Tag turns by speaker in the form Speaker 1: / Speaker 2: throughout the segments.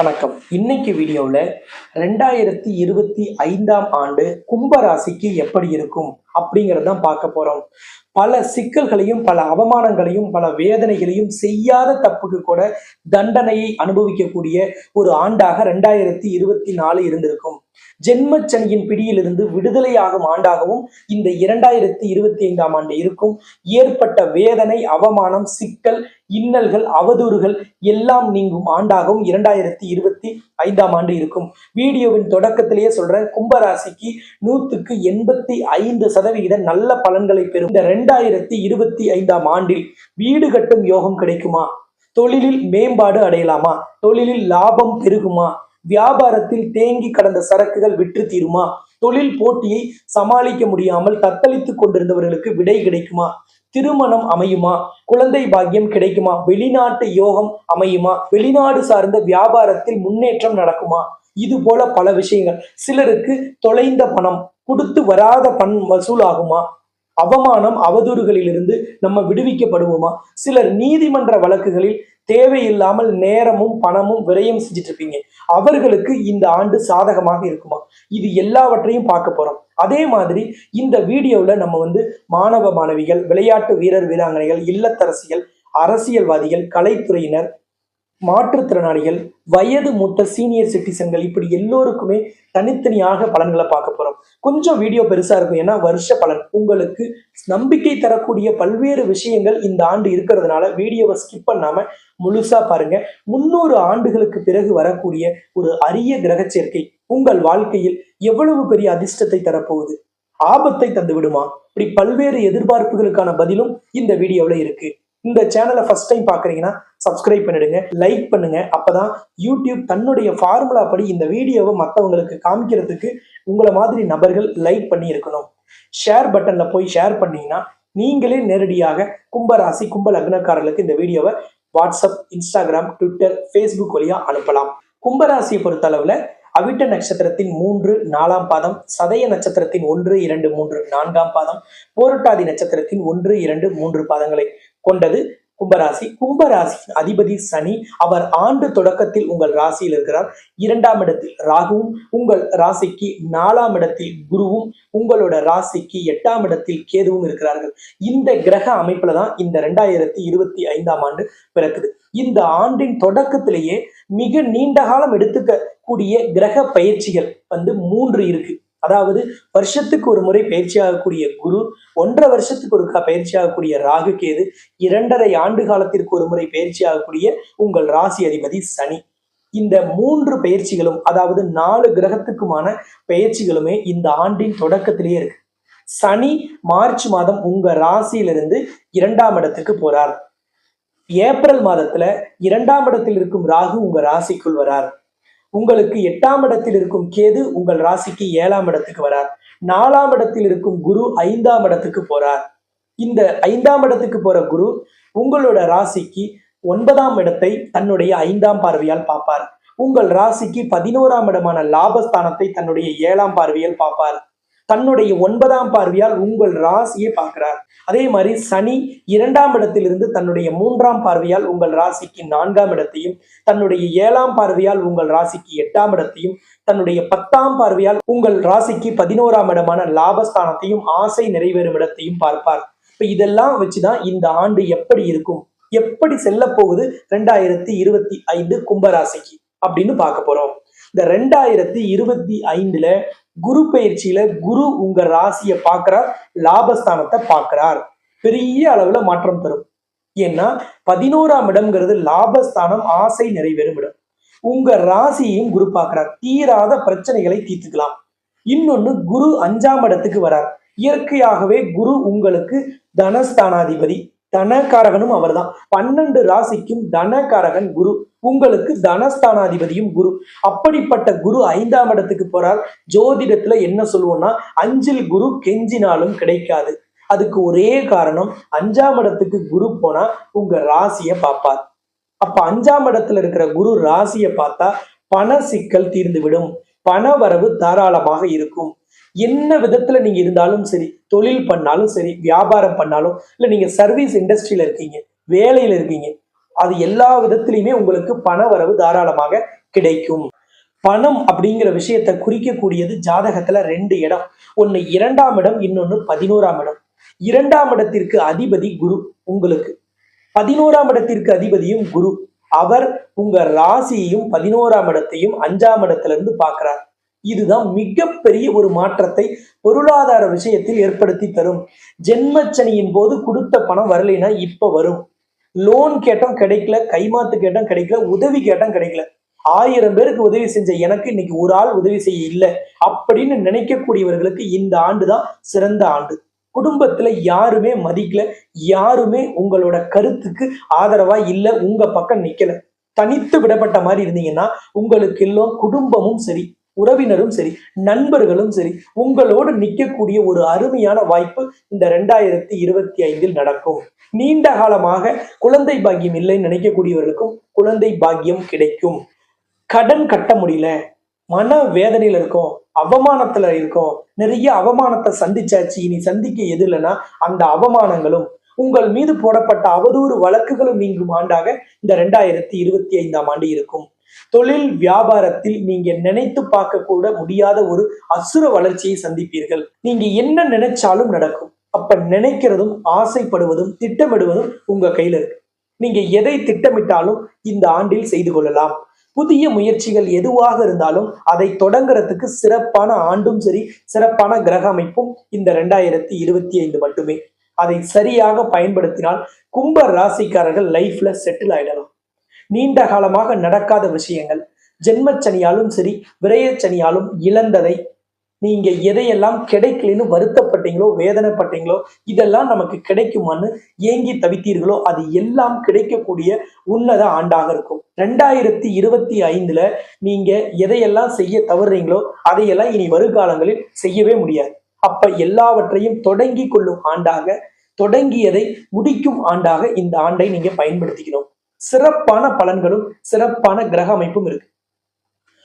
Speaker 1: வணக்கம். இன்னைக்கு வீடியோவில் ரெண்டாயிரத்தி இருபத்தி ஐந்தாம் ஆண்டு கும்பராசிக்கு எப்படி இருக்கும் அப்படிங்கிறது பார்க்க போறோம். பல சிக்கல்களையும் பல அவமானங்களையும் பல வேதனைகளையும் செய்யாத தப்புக்கு கூட தண்டனையை அனுபவிக்கக்கூடிய ஒரு ஆண்டாக ரெண்டாயிரத்தி இருபத்தி நாலு இருந்திருக்கும். ஜென்மச்சனியின் பிடியிலிருந்து விடுதலையாகும் ஆண்டாகவும் இந்த இரண்டாயிரத்தி இருபத்தி ஐந்தாம் ஆண்டு இருக்கும். ஏற்பட்ட வேதனை அவமானம் சிக்கல் இன்னல்கள் அவதூறுகள் எல்லாம் நீங்கும் ஆண்டாகவும் இரண்டாயிரத்தி இருபத்தி ஐந்தாம் ஆண்டு இருக்கும். வீடியோவின் தொடக்கத்திலேயே சொல்றேன் கும்பராசிக்கு நூத்துக்கு எண்பத்தி ஐந்து சதவிகித நல்ல பலன்களை பெறும். இந்த ரெண்டாயிரத்தி இருபத்தி ஐந்தாம் ஆண்டில் வீடு கட்டும் யோகம் கிடைக்குமா? தொழிலில் மேம்பாடு அடையலாமா? தொழிலில் லாபம் பெருகுமா? வியாபாரத்தில் தேங்கி கடந்த சரக்குகள் விற்று தீருமா? தொழில் போட்டியை சமாளிக்க முடியாமல் தத்தளித்துக் கொண்டிருந்தவர்களுக்கு விடை கிடைக்குமா? திருமணம் அமையுமா? குழந்தை பாக்கியம் கிடைக்குமா? வெளிநாட்டு யோகம் அமையுமா? வெளிநாடு சார்ந்த வியாபாரத்தில் முன்னேற்றம் நடக்குமா? இது போல பல விஷயங்கள். சிலருக்கு தொலைந்த பணம் கொடுத்து வராத பண் வசூலாகுமா? அவமானம் அவதூறுகளிலிருந்து நம்ம விடுவிக்கப்படுவோமா? சிலர் நீதிமன்ற வழக்குகளில் தேவையில்லாமல் நேரமும் பணமும் விரயம் செஞ்சுட்டு இருப்பீங்க அவர்களுக்கு இந்த ஆண்டு சாதகமாக இருக்குமா? இது எல்லாவற்றையும் பார்க்க போறோம். அதே மாதிரி இந்த வீடியோவில் நம்ம வந்து மாணவ மாணவிகள் விளையாட்டு வீரர் வீராங்கனைகள் இல்லத்தரசிகள் அரசியல்வாதிகள் கலைத்துறையினர் மாற்றுத்திறனாளிகள் வயது மூத்த சீனியர் சிட்டிசன்கள் இப்படி எல்லோருக்குமே தனித்தனியாக பலன்களை பார்க்க போறோம். கொஞ்சம் வீடியோ பெருசா இருக்கும். ஏன்னா வருஷ பலன். உங்களுக்கு நம்பிக்கை தரக்கூடிய பல்வேறு விஷயங்கள் இந்த ஆண்டு இருக்கிறதுனால வீடியோவை ஸ்கிப் பண்ணாம முழுசா பாருங்க. முன்னூறு ஆண்டுகளுக்கு பிறகு வரக்கூடிய ஒரு அரிய கிரக சேர்க்கை உங்கள் வாழ்க்கையில் எவ்வளவு பெரிய அதிர்ஷ்டத்தை தரப்போகுது? ஆபத்தை தந்து விடுமா இப்படி பல்வேறு எதிர்பார்ப்புகளுக்கான பதிலும் இந்த வீடியோவில் இருக்கு. இந்த சேனலை ஃபர்ஸ்ட் டைம் பார்க்குறீங்கன்னா சப்ஸ்கிரைப் பண்ணிடுங்க லைக் பண்ணுங்க. அப்பதான் யூடியூப் தன்னுடைய ஃபார்முலா படி இந்த வீடியோவை மற்றவங்களுக்கு காமிக்கிறதுக்கு உங்களை மாதிரி நபர்கள் லைக் பண்ணி இருக்கணும். ஷேர் பட்டன்ல போய் ஷேர் பண்ணீங்கன்னா நீங்களே நேரடியாக கும்பராசி கும்ப லக்னக்காரர்களுக்கு இந்த வீடியோவை வாட்ஸ்அப் இன்ஸ்டாகிராம் ட்விட்டர் ஃபேஸ்புக் வழியா அனுப்பலாம். கும்பராசியை பொறுத்தளவுல அவிட்ட நட்சத்திரத்தின் மூன்று நாலாம் பாதம் சதய நட்சத்திரத்தின் ஒன்று இரண்டு மூன்று நான்காம் பாதம் போரட்டாதி நட்சத்திரத்தின் ஒன்று இரண்டு மூன்று பாதங்களை கொண்டது. கும்பராசி. கும்பராசியின் அதிபதி சனி அவர் ஆண்டு தொடக்கத்தில் உங்கள் ராசியில் இருக்கிறார். இரண்டாம் இடத்தில் ராகுவும் உங்கள் ராசிக்கு நாலாம் இடத்தில் குருவும் உங்களோட ராசிக்கு எட்டாம் இடத்தில் கேதுவும் இருக்கிறார்கள். இந்த கிரக அமைப்புல தான் இந்த ரெண்டாயிரத்தி இருபத்தி ஐந்தாம் ஆண்டு பிறக்குது. இந்த ஆண்டின் தொடக்கத்திலேயே மிக நீண்ட காலம் எடுத்துக்க கூடிய கிரக பயிற்சிகள் வந்து மூன்று இருக்கு. அதாவது வருஷத்துக்கு ஒரு முறை பயிற்சியாகக்கூடிய குரு ஒன்றரை வருஷத்துக்கு ஒருக்கா பயிற்சியாகக்கூடிய ராகு கேது இரண்டரை ஆண்டு காலத்திற்கு ஒரு முறை பயிற்சியாகக்கூடிய உங்கள் ராசி அதிபதி சனி. இந்த மூன்று பயிற்சிகளும் அதாவது நாலு கிரகத்துக்குமான பயிற்சிகளுமே இந்த ஆண்டின் தொடக்கத்திலேயே இருக்கு. சனி மார்ச் மாதம் உங்க ராசியிலிருந்து இரண்டாம் இடத்துக்கு போறார். ஏப்ரல் மாதத்துல இரண்டாம் இடத்தில் இருக்கும் ராகு உங்க ராசிக்குள் வரார். உங்களுக்கு எட்டாம் இடத்தில் இருக்கும் கேது உங்கள் ராசிக்கு ஏழாம் இடத்துக்கு வரார். நாலாம் இடத்தில் இருக்கும் குரு ஐந்தாம் இடத்துக்கு போறார். இந்த ஐந்தாம் இடத்துக்கு போற குரு உங்களோட ராசிக்கு ஒன்பதாம் இடத்தை தன்னுடைய ஐந்தாம் பார்வையால் பார்ப்பார். உங்கள் ராசிக்கு பதினோராம் இடமான லாபஸ்தானத்தை தன்னுடைய ஏழாம் பார்வையால் பார்ப்பார். தன்னுடைய ஒன்பதாம் பார்வையால் உங்கள் ராசியை பார்க்கிறார். அதே மாதிரி சனி இரண்டாம் இடத்திலிருந்து தன்னுடைய மூன்றாம் பார்வையால் உங்கள் ராசிக்கு நான்காம் இடத்தையும் தன்னுடைய ஏழாம் பார்வையால் உங்கள் ராசிக்கு எட்டாம் இடத்தையும் தன்னுடைய பத்தாம் பார்வையால் உங்கள் ராசிக்கு பதினோராம் இடமான லாபஸ்தானத்தையும் ஆசை நிறைவேறும் இடத்தையும் பார்ப்பார். இப்ப இதெல்லாம் வச்சுதான் இந்த ஆண்டு எப்படி இருக்கும்? எப்படி செல்ல போகுது? ரெண்டாயிரத்தி இருபத்தி ஐந்து கும்பராசிக்கு அப்படின்னு பார்க்க போறோம். இந்த ரெண்டாயிரத்தி இருபத்தி ஐந்துல குரு பயிற்சியில குரு உங்க ராசியை பார்க்கிறார் லாபஸ்தானத்தை பார்க்கிறார். பெரிய அளவுல மாற்றம் தரும். ஏன்னா பதினோராம் இடம்ங்கிறது லாபஸ்தானம் ஆசை நிறைவேறும் இடம். உங்க ராசியையும் குரு பார்க்கிறார். தீராத பிரச்சனைகளை தீர்த்துக்கலாம். இன்னொன்னு குரு அஞ்சாம் இடத்துக்கு வரார். இயற்கையாகவே குரு உங்களுக்கு தனஸ்தானாதிபதி. தனகாரகனும் அவர்தான். பன்னெண்டு ராசிக்கும் தனகாரகன் குரு. உங்களுக்கு தனஸ்தானாதிபதியும் குரு. அப்படிப்பட்ட குரு ஐந்தாம் இடத்துக்கு போறார். ஜோதிடத்துல என்ன சொல்லுவோம்னா அஞ்சில் குரு கெஞ்சினாலும் கிடைக்காது. அதுக்கு ஒரே காரணம் அஞ்சாம் இடத்துக்கு குரு போனா உங்க ராசியை பார்ப்பார். அப்ப அஞ்சாம் இடத்துல இருக்கிற குரு ராசியை பார்த்தா பண சிக்கல் தீர்ந்து விடும் பண வரவு தாராளமாக இருக்கும். என்ன விதத்துல நீங்க இருந்தாலும் சரி தொழில் பண்ணாலும் சரி வியாபாரம் பண்ணாலும் இல்ல நீங்க சர்வீஸ் இண்டஸ்ட்ரியில இருக்கீங்க வேலையில இருக்கீங்க அது எல்லா விதத்திலையுமே உங்களுக்கு பண வரவு தாராளமாக கிடைக்கும். பணம் அப்படிங்கிற விஷயத்தை குறிக்கக்கூடியது ஜாதகத்துல ரெண்டு இடம். ஒன்னு இரண்டாம் இடம் இன்னொன்னு பதினோராம் இடம். இரண்டாம் இடத்திற்கு அதிபதி குரு உங்களுக்கு. பதினோராம் இடத்திற்கு அதிபதியும் குரு. அவர் உங்க ராசியையும் பதினோராம் இடத்தையும் அஞ்சாம் இடத்துல இருந்து பார்க்கிறார். இதுதான் மிகப்பெரிய ஒரு மாற்றத்தை பொருளாதார விஷயத்தில் ஏற்படுத்தி தரும். ஜென்மச்சனியின் போது கொடுத்த பணம் வரலைன்னா இப்ப வரும். லோன் கேட்டோம் கிடைக்கல கைமாத்து கேட்டோம் கிடைக்கல உதவி கேட்டோம் கிடைக்கல. ஆயிரம் பேருக்கு உதவி செஞ்ச எனக்கு இன்னைக்கு ஒரு ஆள் உதவி செய்ய இல்லை. அப்படின்னு நினைக்கக்கூடியவர்களுக்கு இந்த ஆண்டு தான் சிறந்த ஆண்டு. குடும்பத்துல யாருமே மதிக்கல யாருமே உங்களோட கருத்துக்கு ஆதரவா இல்ல உங்க பக்கம் நிக்கல. தனித்து விடப்பட்ட மாதிரி இருந்தீங்கன்னா உங்களுக்கு எல்லாம் குடும்பமும் சரி உறவினரும் சரி நண்பர்களும் சரி உங்களோடு நிற்கக்கூடிய ஒரு அருமையான வாய்ப்பு இந்த ரெண்டாயிரத்தி இருபத்தி ஐந்தில் நடக்கும். நீண்ட காலமாக குழந்தை பாக்கியம் இல்லைன்னு நினைக்கக்கூடியவர்களுக்கும் குழந்தை பாக்கியம் கிடைக்கும். கடன் கட்ட முடியல மன வேதனையில இருக்கும் அவமானத்துல இருக்கோம். நிறைய அவமானத்தை சந்திச்சாச்சு. இனி சந்திக்க எது இல்லைன்னா அந்த அவமானங்களும் உங்கள் மீது போடப்பட்ட அவதூறு வழக்குகளும் நீங்கும் ஆண்டாக இந்த ரெண்டாயிரத்தி இருபத்தி ஐந்தாம் ஆண்டு இருக்கும். தொழில் வியாபாரத்தில் நீங்க நினைத்து பார்க்க கூட முடியாத ஒரு அசுர வளர்ச்சியை சந்திப்பீர்கள். நீங்க என்ன நினைச்சாலும் நடக்கும். அப்ப நினைக்கிறதும் ஆசைப்படுவதும் திட்டமிடுவதும் உங்க கையில இருக்கு. நீங்க எதை திட்டமிட்டாலும் இந்த ஆண்டில் செய்து கொள்ளலாம். புதிய முயற்சிகள் எதுவாக இருந்தாலும் அதை தொடங்குறதுக்கு சிறப்பான ஆண்டும் சரி சிறப்பான கிரக அமைப்பும் இந்த ரெண்டாயிரத்தி இருபத்தி ஐந்து மட்டுமே. அதை சரியாக பயன்படுத்தினால் கும்ப ராசிக்காரர்கள் லைஃப்ல செட்டில் ஆயிடலாம். நீண்ட காலமாக நடக்காத விஷயங்கள் ஜென்மச்சனியாலும் சரி விரயச்சனியாலும் இழந்ததை நீங்க எதையெல்லாம் கிடைக்கலன்னு வருத்தப்பட்டீங்களோ வேதனைப்பட்டீங்களோ இதெல்லாம் நமக்கு கிடைக்குமான்னு ஏங்கி தவித்தீர்களோ அது எல்லாம் கிடைக்கக்கூடிய உன்னத ஆண்டாக இருக்கும். ரெண்டாயிரத்தி இருபத்தி ஐந்துல நீங்க எதையெல்லாம் செய்ய தவறுறீங்களோ அதையெல்லாம் இனி வருகாலங்களில் செய்யவே முடியாது. அப்ப எல்லாவற்றையும் தொடங்கி கொள்ளும் ஆண்டாக தொடங்கியதை முடிக்கும் ஆண்டாக இந்த ஆண்டை நீங்க பயன்படுத்திக்கணும். சிறப்பான பலன்களும் சிறப்பான கிரக அமைப்பும் இருக்கு.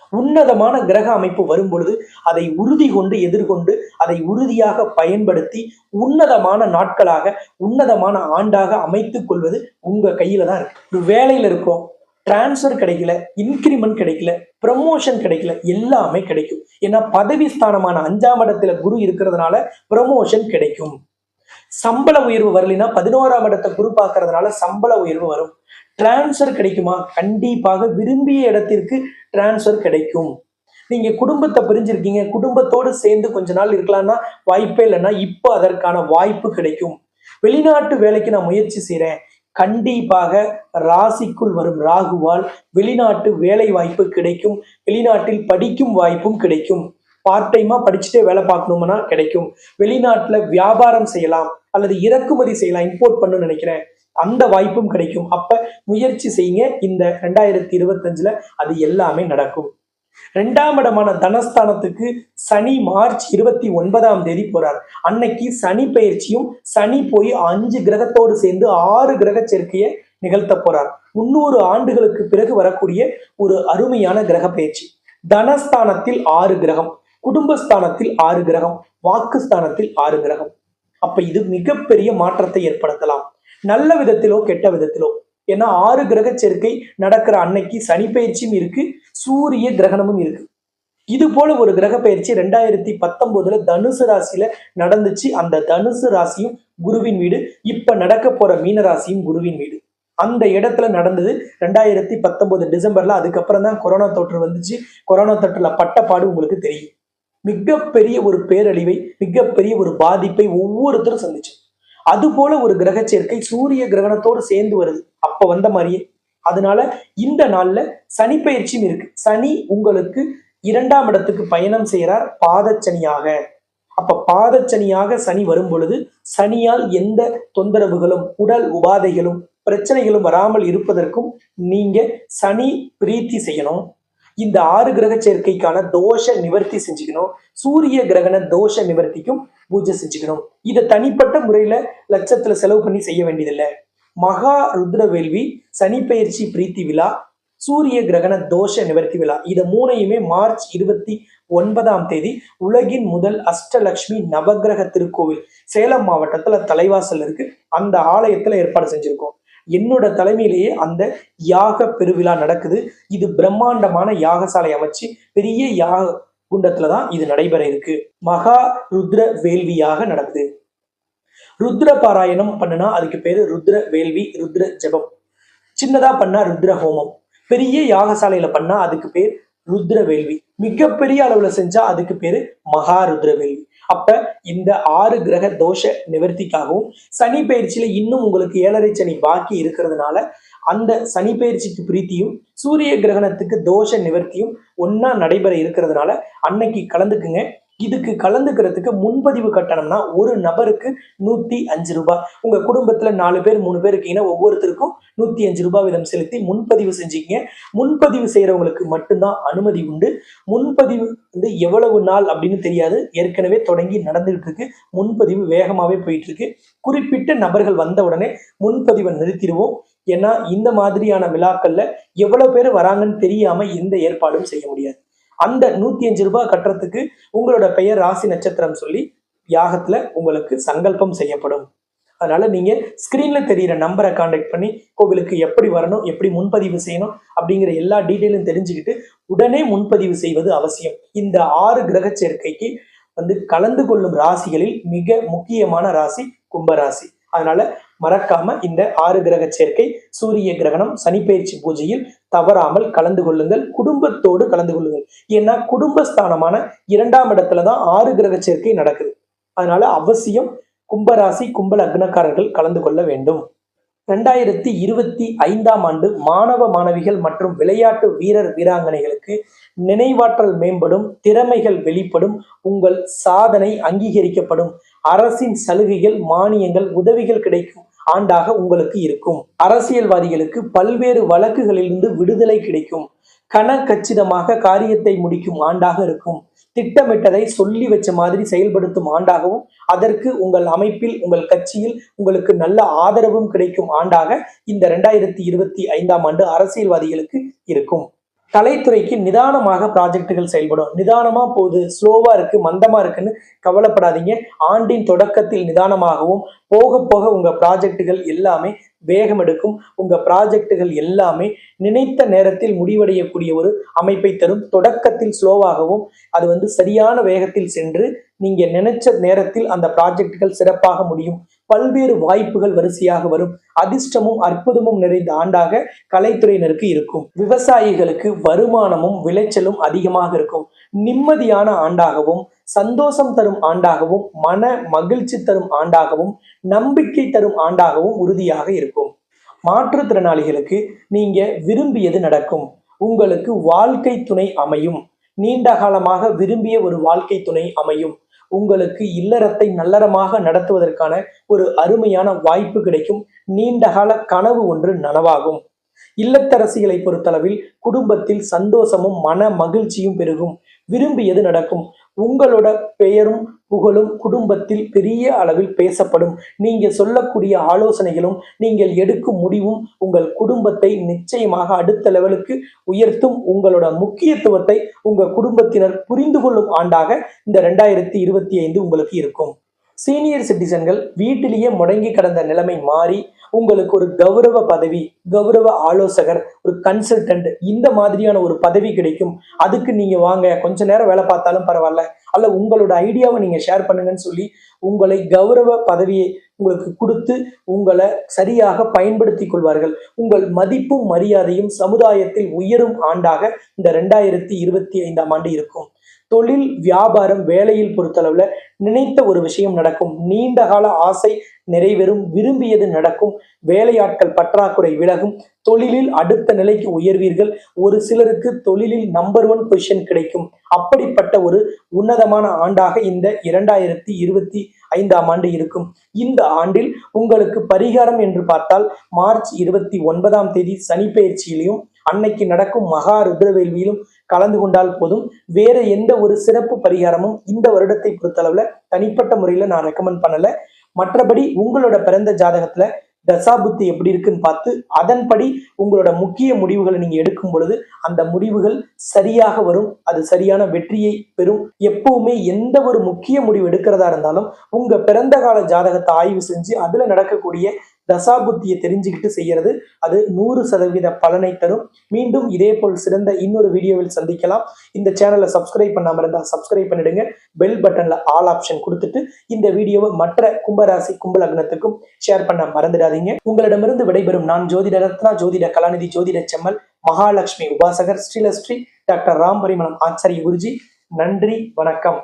Speaker 1: உன்னதமான கிரக அமைப்பு வரும் பொழுது அதை உறுதி கொண்டு எதிர்கொண்டு அதை உறுதியாக பயன்படுத்தி உன்னதமான நாட்களாக உன்னதமான ஆண்டாக அமைத்துக் கொள்வது உங்க கையில தான் இருக்கு. ஒரு வேலையில இருக்கோம் டிரான்ஸ்ஃபர் கிடைக்கல இன்கிரிமெண்ட் கிடைக்கல ப்ரமோஷன் கிடைக்கல எல்லாமே கிடைக்கும். ஏன்னா பதவி ஸ்தானமான அஞ்சாம் இடத்துல குரு இருக்கிறதுனால ப்ரமோஷன் கிடைக்கும். சம்பள உயர்வு வரலைன்னா பதினோராம் இடத்தை குரு பார்க்கறதுனால சம்பள உயர்வு வரும். டிரான்ஸ்ஃபர் கிடைக்குமா? கண்டிப்பாக விரும்பிய இடத்திற்கு டிரான்ஸ்ஃபர் கிடைக்கும். நீங்க குடும்பத்தை பிரிஞ்சிருக்கீங்க. குடும்பத்தோடு சேர்ந்து கொஞ்ச நாள் இருக்கலாம்னா வாய்ப்பே இல்லைன்னா இப்போ அதற்கான வாய்ப்பு கிடைக்கும். வெளிநாட்டு வேலைக்கு நான் முயற்சி செய்கிறேன் கண்டிப்பாக ராசிக்குள் வரும் ராகுவால் வெளிநாட்டு வேலை வாய்ப்பு கிடைக்கும். வெளிநாட்டில் படிக்கும் வாய்ப்பும் கிடைக்கும். பார்ட் டைமா படிச்சுட்டே வேலை பார்க்கணும்னா கிடைக்கும். வெளிநாட்டுல வியாபாரம் செய்யலாம் அல்லது இறக்குமதி செய்யலாம் இம்போர்ட் பண்ணணும்னு நினைக்கிறேன். அந்த வாய்ப்பும் கிடைக்கும். அப்ப முயற்சி செய்யுங்க. இந்த ரெண்டாயிரத்தி இருபத்தஞ்சுல அது எல்லாமே நடக்கும். ரெண்டாம் இடமான தனஸ்தானத்துக்கு சனி மார்ச் இருபத்தி ஒன்பதாம் தேதி போறார். அன்னைக்கு சனி பயிற்சியும் சனி போய் அஞ்சு கிரகத்தோடு சேர்ந்து ஆறு கிரக சேர்க்கையை நிகழ்த்த போறார். முன்னூறு ஆண்டுகளுக்கு பிறகு வரக்கூடிய ஒரு அருமையான கிரக பயிற்சி. தனஸ்தானத்தில் ஆறு கிரகம். குடும்பஸ்தானத்தில் ஆறு கிரகம் வாக்குஸ்தானத்தில் ஆறு கிரகம். அப்ப இது மிகப்பெரிய மாற்றத்தை ஏற்படுத்தலாம். நல்ல விதத்திலோ கெட்ட விதத்திலோ. ஏன்னா ஆறு கிரக சேர்க்கை நடக்கிற அன்னைக்கு சனி பயிற்சியும் இருக்கு சூரிய கிரகணமும் இருக்கு. இது போல ஒரு கிரக பயிற்சி ரெண்டாயிரத்தி பத்தொன்பதுல தனுசு ராசியில நடந்துச்சு. அந்த தனுசு ராசியும் குருவின் வீடு இப்ப நடக்க போற மீன ராசியும் குருவின் வீடு. அந்த இடத்துல நடந்தது ரெண்டாயிரத்தி பத்தொன்பது டிசம்பர்ல. அதுக்கப்புறம் தான் கொரோனா தொற்று வந்துச்சு. கொரோனா தொற்றுல பட்டப்பாடு உங்களுக்கு தெரியும். மிகப்பெரிய ஒரு பேரழிவை மிகப்பெரிய ஒரு பாதிப்பை ஒவ்வொருத்தரும் சந்திச்சு. அது போல ஒரு கிரக சேர்க்கை சூரிய கிரகணத்தோடு சேர்ந்து வருது. அப்ப வந்த மாதிரியே. அதனால இந்த நாள்ல சனி பயிற்சியும் இருக்கு. சனி உங்களுக்கு இரண்டாம் இடத்துக்கு பயணம் செய்கிறார் பாதச்சனியாக. அப்ப பாதச்சனியாக சனி வரும் பொழுது சனியால் எந்த தொந்தரவுகளும் உடல் உபாதைகளும் பிரச்சனைகளும் வராமல் இருப்பதற்கும் நீங்க சனி பிரீத்தி செய்யணும். இந்த ஆறு கிரக சேர்க்கைக்கான தோஷ நிவர்த்தி செஞ்சுக்கணும். சூரிய கிரகண தோஷ நிவர்த்திக்கும் பூஜை செஞ்சுக்கணும். இதை தனிப்பட்ட முறையில லட்சத்துல செலவு பண்ணி செய்ய வேண்டியதில்லை. மகா ருத்ர வேள்வி சனி பயிற்சி பிரீத்தி விழா சூரிய கிரகண தோஷ நிவர்த்தி விழா. இதை மூணையுமே மார்ச் இருபத்தி ஒன்பதாம் தேதி உலகின் முதல் அஷ்டலக்ஷ்மி நவக்கிரக திருக்கோவில் சேலம் மாவட்டத்துல தலைவாசல் இருக்கு. அந்த ஆலயத்துல ஏற்பாடு செஞ்சிருக்கோம். என்னோட தலைமையிலேயே அந்த யாக பெருவிழா நடக்குது. இது பிரம்மாண்டமான யாகசாலை அமைச்சு பெரிய யாக குண்டத்துல தான் இது நடைபெற இருக்கு. மகா ருத்ர வேள்வியாக நடக்குது. ருத்ர பாராயணம் பண்ணுனா அதுக்கு பேரு ருத்ர வேள்வி ருத்ர ஜெபம். சின்னதா பண்ணா ருத்ர ஹோமம். பெரிய யாகசாலையில பண்ணா அதுக்கு பேர் ருத்ர வேள்வி மிகப்பெரிய அளவுல செஞ்சா அதுக்கு பேரு மகா ருத்ர வேள்வி அப்ப இந்த ஆறு கிரக தோஷ நிவர்த்திக்காகவும் சனி பயிற்சியில இன்னும் உங்களுக்கு ஏழரை சனி பாக்கி இருக்கிறதுனால அந்த சனி பயிற்சிக்கு பிரீத்தியும் சூரிய கிரகணத்துக்கு தோஷ நிவர்த்தியும் ஒன்னா நடைபெற இருக்கிறதுனால அன்னைக்கு கலந்துக்குங்க. இதுக்கு கலந்துக்கிறதுக்கு முன்பதிவு கட்டணம்னா ஒரு நபருக்கு நூத்தி அஞ்சு ரூபாய். உங்க குடும்பத்துல நாலு பேர் மூணு பேர் இருக்கீங்கன்னா ஒவ்வொருத்தருக்கும் நூத்தி அஞ்சு ரூபாய் வீதம் செலுத்தி முன்பதிவு செஞ்சுக்கங்க. முன்பதிவு செய்யறவங்களுக்கு மட்டும்தான் அனுமதி உண்டு. முன்பதிவு வந்து எவ்வளவு நாள் அப்படின்னு தெரியாது. ஏற்கனவே தொடங்கி நடந்துகிட்டு இருக்கு. முன்பதிவு வேகமாவே போயிட்டு இருக்கு குறிப்பிட்ட நபர்கள் வந்த உடனே முன்பதிவை நிறுத்திடுவோம். ஏன்னா இந்த மாதிரியான விழாக்கள்ல எவ்வளவு பேர் வராங்கன்னு தெரியாம எந்த ஏற்பாடும் செய்ய முடியாது. அந்த நூத்தி அஞ்சு ரூபாய் கட்டுறதுக்கு உங்களோட பெயர் ராசி நட்சத்திரம் சொல்லி யாகத்துல உங்களுக்கு சங்கல்பம் செய்யப்படும். அதனால நீங்க ஸ்கிரீன்ல தெரியிற நம்பரை காண்டாக்ட் பண்ணி கோவிலுக்கு எப்படி வரணும் எப்படி முன்பதிவு செய்யணும் அப்படிங்கிற எல்லா டீட்டெயிலும் தெரிஞ்சுக்கிட்டு உடனே முன்பதிவு செய்வது அவசியம். இந்த ஆறு கிரக சேர்க்கைக்கு வந்து கலந்து கொள்ளும் ராசிகளில் மிக முக்கியமான ராசி கும்பராசி. அதனால மறக்காம இந்த ஆறு கிரக சேர்க்கை சூரிய கிரகணம் சனிப்பெயர்ச்சி பூஜையில் தவறாமல் கலந்து கொள்ளுங்கள் குடும்பத்தோடு கலந்து கொள்ளுங்கள். ஏன்னா குடும்பஸ்தானமான இரண்டாம் இடத்துல தான் ஆறு கிரக சேர்க்கை நடக்குது. அதனால அவசியம் கும்பராசி கும்ப லக்னக்காரர்கள் கலந்து கொள்ள வேண்டும். ரெண்டாயிரத்தி இருபத்தி ஐந்தாம் ஆண்டு மாணவ மாணவிகள் மற்றும் விளையாட்டு வீரர் வீராங்கனைகளுக்கு நினைவாற்றல் மேம்படும் திறமைகள் வெளிப்படும் உங்கள் சாதனை அங்கீகரிக்கப்படும். அரசின் சலுகைகள் மானியங்கள் உதவிகள் கிடைக்கும் ஆண்டாக உங்களுக்கு இருக்கும். அரசியல்வாதிகளுக்கு பல்வேறு வழக்குகளிலிருந்து விடுதலை கிடைக்கும். கனக்கச்சிதமாக காரியத்தை முடிக்கும் ஆண்டாக இருக்கும். திட்டமிட்டதை சொல்லி வச்ச மாதிரி செயல்படுத்தும் ஆண்டாகவும் அதற்கு உங்கள் அமைப்பில் உங்கள் கட்சியில் உங்களுக்கு நல்ல ஆதரவும் கிடைக்கும் ஆண்டாக இந்த ரெண்டாயிரத்தி இருபத்தி ஐந்தாம் ஆண்டு அரசியல்வாதிகளுக்கு இருக்கும். கலைத்துறைக்கு நிதானமாக ப்ராஜெக்டுகள் செயல்படும். நிதானமா போகுது ஸ்லோவா இருக்கு மந்தமா இருக்குன்னு கவலைப்படாதீங்க. ஆண்டின் தொடக்கத்தில் நிதானமாகவும் போக போக உங்க ப்ராஜெக்டுகள் எல்லாமே வேகம் எடுக்கும் உங்க ப்ராஜெக்டுகள் எல்லாமே நினைத்த நேரத்தில் முடிவடையக்கூடிய ஒரு அமைப்பை தரும். தொடக்கத்தில் ஸ்லோவாகவும் அது வந்து சரியான வேகத்தில் சென்று நீங்க நினைச்ச நேரத்தில் அந்த ப்ராஜெக்டுகள் சிறப்பாக முடியும். பல்வேறு வாய்ப்புகள் வரிசையாக வரும். அதிர்ஷ்டமும் அற்புதமும் நிறைந்த ஆண்டாக கலைத்துறையினருக்கு இருக்கும். விவசாயிகளுக்கு வருமானமும் விளைச்சலும் அதிகமாக இருக்கும். நிம்மதியான ஆண்டாகவும் சந்தோஷம் தரும் ஆண்டாகவும் மன மகிழ்ச்சி தரும் ஆண்டாகவும் நம்பிக்கை தரும் ஆண்டாகவும் உறுதியாக இருக்கும். மாற்றுத்திறனாளிகளுக்கு நீங்க விரும்பியது நடக்கும். உங்களுக்கு வாழ்க்கை துணை அமையும். நீண்ட காலமாக விரும்பிய ஒரு வாழ்க்கை துணை அமையும். உங்களுக்கு இல்லறத்தை நல்லறமாக நடத்துவதற்கான ஒரு அருமையான வாய்ப்பு கிடைக்கும். நீண்டகால கனவு ஒன்று நனவாகும். இல்லத்தரசிகளை பொறுத்தளவில் குடும்பத்தில் சந்தோஷமும் மன மகிழ்ச்சியும் பெருகும். விரும்பியது நடக்கும். உங்களோட பெயரும் புகழும் குடும்பத்தில் பெரிய அளவில் பேசப்படும். நீங்க சொல்லக்கூடிய ஆலோசனைகளும் நீங்கள் எடுக்கும் முடிவும் உங்கள் குடும்பத்தை நிச்சயமாக அடுத்த லெவலுக்கு உயர்த்தும். உங்களோட முக்கியத்துவத்தை உங்க குடும்பத்தினர் புரிந்து கொள்ளும் ஆண்டாக இந்த ரெண்டாயிரத்தி இருபத்தி ஐந்து உங்களுக்கு இருக்கும். சீனியர் சிட்டிசன்கள் வீட்டிலேயே முடங்கி கிடந்த நிலைமை மாறி உங்களுக்கு ஒரு கௌரவ பதவி கௌரவ ஆலோசகர் ஒரு கன்சல்டன்ட் இந்த மாதிரியான ஒரு பதவி கிடைக்கும். அதுக்கு நீங்க வாங்க கொஞ்ச நேரம் வேலை பார்த்தாலும் பரவாயில்ல. அல்ல உங்களோட ஐடியாவை நீங்க ஷேர் பண்ணுங்கன்னு சொல்லி உங்களை கௌரவ பதவியை உங்களுக்கு கொடுத்து உங்களை சரியாக பயன்படுத்திக் கொள்வார்கள். உங்கள் மதிப்பும் மரியாதையும் சமுதாயத்தில் உயரும் ஆண்டாக இந்த ரெண்டாயிரத்தி இருபத்தி ஐந்தாம் ஆண்டு இருக்கும். தொழில் வியாபாரம் வேலையில் பொறுத்தளவுல நினைத்த ஒரு விஷயம் நடக்கும். நீண்ட கால ஆசை நிறைவேறும் விரும்பியது நடக்கும். வேலையாட்கள் பற்றாக்குறை விலகும். தொழிலில் அடுத்த நிலைக்கு உயர்வீர்கள். ஒரு சிலருக்கு தொழிலில் நம்பர் ஒன் பொசிஷன் கிடைக்கும். அப்படிப்பட்ட ஒரு உன்னதமான ஆண்டாக இந்த இரண்டாயிரத்தி இருபத்தி ஐந்தாம் ஆண்டு இருக்கும். இந்த ஆண்டில் உங்களுக்கு பரிகாரம் என்று பார்த்தால் மார்ச் இருபத்தி ஒன்பதாம் தேதி சனி பயிற்சியிலையும் அன்னைக்கு நடக்கும் மகா ருத்ரவேள்வியிலும் கலந்து கொண்டால் போதும். வேற எந்த ஒரு சிறப்பு பரிகாரமும் இந்த வருடத்தை பொறுத்தளவுல தனிப்பட்ட முறையில நான் ரெக்கமெண்ட் பண்ணல. மற்றபடி உங்களோட பிறந்த ஜாதகத்துல தசாபுத்தி எப்படி இருக்குன்னு பார்த்து அதன்படி உங்களோட முக்கிய முடிவுகளை நீங்க எடுக்கும் பொழுது அந்த முடிவுகள் சரியாக வரும். அது சரியான வெற்றியை பெறும். எப்பவுமே எந்த ஒரு முக்கிய முடிவு எடுக்கிறதா இருந்தாலும் உங்க பிறந்த கால ஜாதகத்தை ஆய்வு செஞ்சு அதுல நடக்கக்கூடிய தசாபுத்தியை தெரிஞ்சுக்கிட்டு செய்யறது. அது நூறு சதவீத பலனை தரும். மீண்டும் இதே போல் சிறந்த இன்னொரு வீடியோவில் சந்திக்கலாம். இந்த சேனலை சப்ஸ்கிரைப் பண்ணாமல் இருந்தால் சப்ஸ்கிரைப் பண்ணிடுங்க. பெல் பட்டன்ல ஆல் ஆப்ஷன் கொடுத்துட்டு இந்த வீடியோவை மற்ற கும்பராசி கும்பலக்னத்துக்கும் ஷேர் பண்ண மறந்துடாதீங்க. உங்களிடமிருந்து விடைபெறும் நான் ஜோதிட ரத்னா ஜோதிட கலாநிதி ஜோதிட செம்மல் மகாலட்சுமி உபாசகர் ஸ்ரீலஸ்ரீ டாக்டர் ராம் பரிமளம் ஆச்சாரிய குருஜி. நன்றி வணக்கம்.